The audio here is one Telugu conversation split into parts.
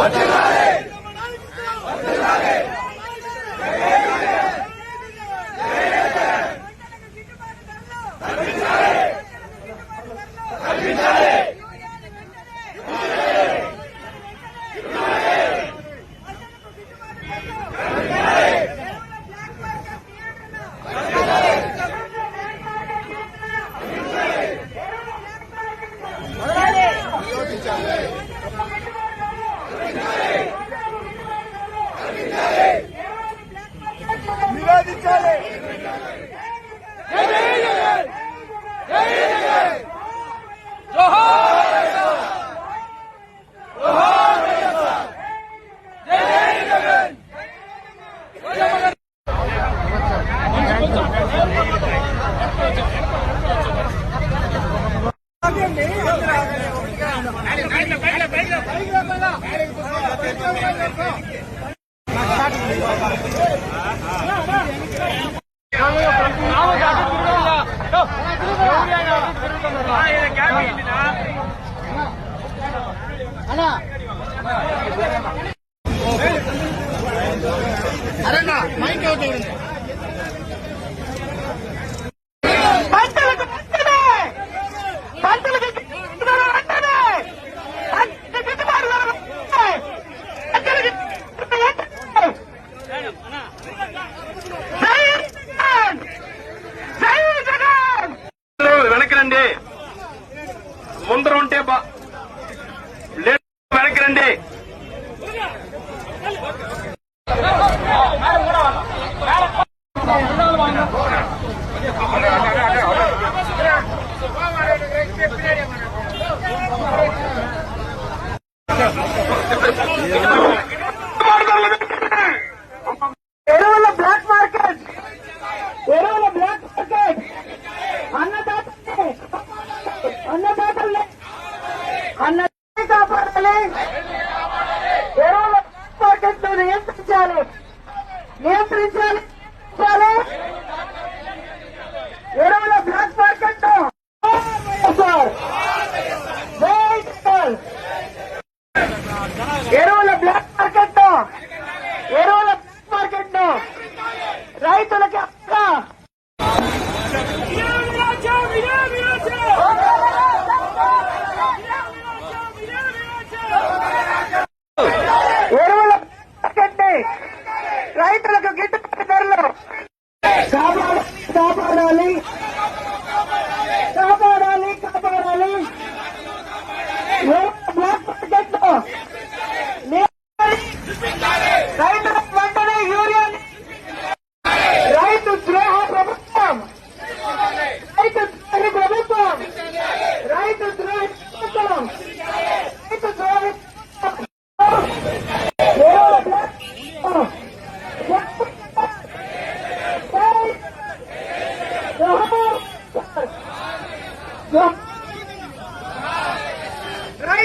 Hadi gayret! அண்ணா. రండి. ముందర ఉంటే వెనక్కి రండి.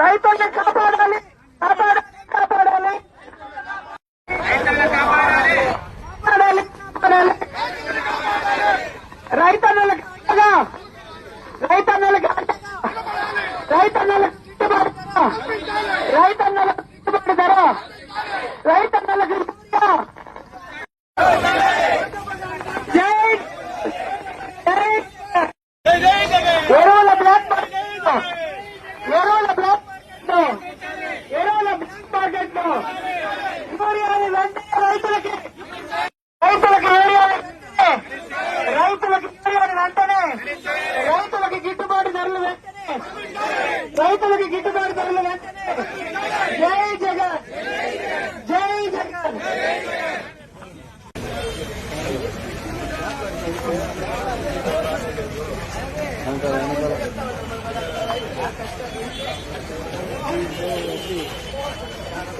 రైతుల్ని కాపాడాలి కాపాడాలి కాపాడాలి. కాపాడాలి కాపాడాలి. రైతన్నలకు రైతన్నలకు రైతన్నలకు రైతన్నలకు రైతన్నలకు ప్రాజెక్టు ఇవ్వాలి రైతులకి రైతులకి ఏరియాలు రైతులకి ఏరియాలు వెంటనే రైతులకి గిట్టుబాటు ధరలు వెంటనే. రైతులకి గిట్టుబాటు ధరలు వెంటనే. జై జగన్. జై Jagan.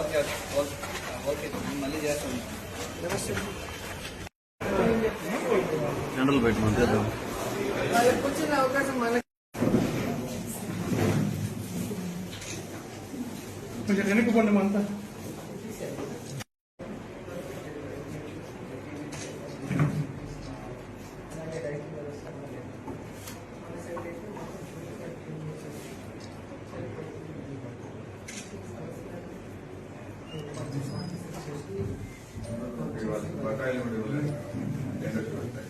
Okay okay okay మళ్ళీ చేస్తాను. జనరల్ బయట కూర్చున్న అవకాశం బకాయిలు ఇవ్వలేదు ఎండకు వస్తాయి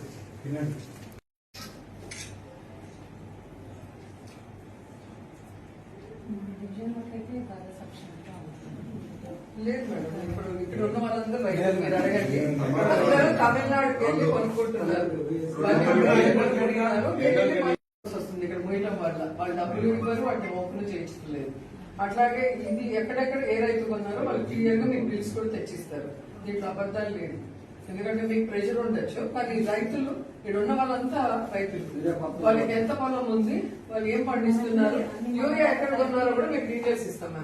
లేదు మేడం ఇప్పుడు ఇక్కడ ఉన్న వాళ్ళందరూ రైతులు మీరు అడగండి. అందరూ తమిళనాడుకి వెళ్ళి కొనుక్కుంటున్నారు. వాళ్ళు ఇక్కడ కొనుక్కుంటున్నారు. వెళ్ళి కొనుక్కోవాల్సి వస్తుంది. ఇక్కడ మోయటం వల్ల వాళ్ళు డబ్బులు ఇవ్వరు వాటిని ఓపెన్ చేయించలేదు అట్లాగే ఇది ఎక్కడెక్కడ ఏ రైతు కొన్నారో వాళ్ళు క్లియర్గా మీకు బిల్స్ కూడా తెచ్చిస్తారు. దీంట్లో అబద్ధాలు లేదు ఎందుకంటే మీకు ప్రెషర్ ఉండొచ్చు. కానీ రైతులు ఇక్కడ ఉన్న వాళ్ళంతా రైతులు. వాళ్ళకి ఎంత పొలం ఉంది వాళ్ళు ఏం పండిస్తున్నారు యూరియా ఎక్కడ కొన్నారో కూడా మీకు డీటెయిల్స్ ఇస్తాం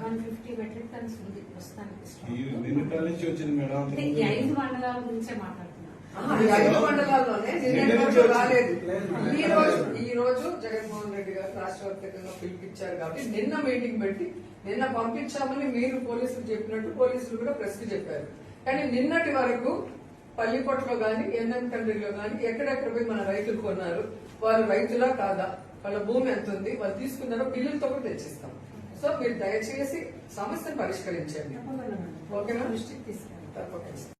ఐదు మండలాల గురించే ఐదు మండలాల్లోనే రాలేదు. ఈ రోజు ఈ రోజు జగన్మోహన్ రెడ్డి గారు రాష్ట్ర వ్యాప్తంగా పిలిపించారు కాబట్టి నిన్న మీటింగ్ పెట్టి నిన్న పంపించామని మీరు పోలీసులు చెప్పినట్టు పోలీసులు కూడా ప్రెస్కి చెప్పారు. కానీ నిన్నటి వరకు పల్లిపట్లో గాని ఎన్ఎం కంట్రీలో గాని ఎక్కడెక్కడ పోయి మన రైతులు కొన్నారు వారు రైతులా కాదా? వాళ్ళ భూమి ఎంత ఉంది? వాళ్ళు తీసుకున్నారో బిల్లులతో కూడా తెచ్చిస్తాం. సో మీరు దయచేసి సమస్యను పరిష్కరించండి. ఓకేనా? దృష్టికి తీసుకెళ్ళండి. తప్పకుండా.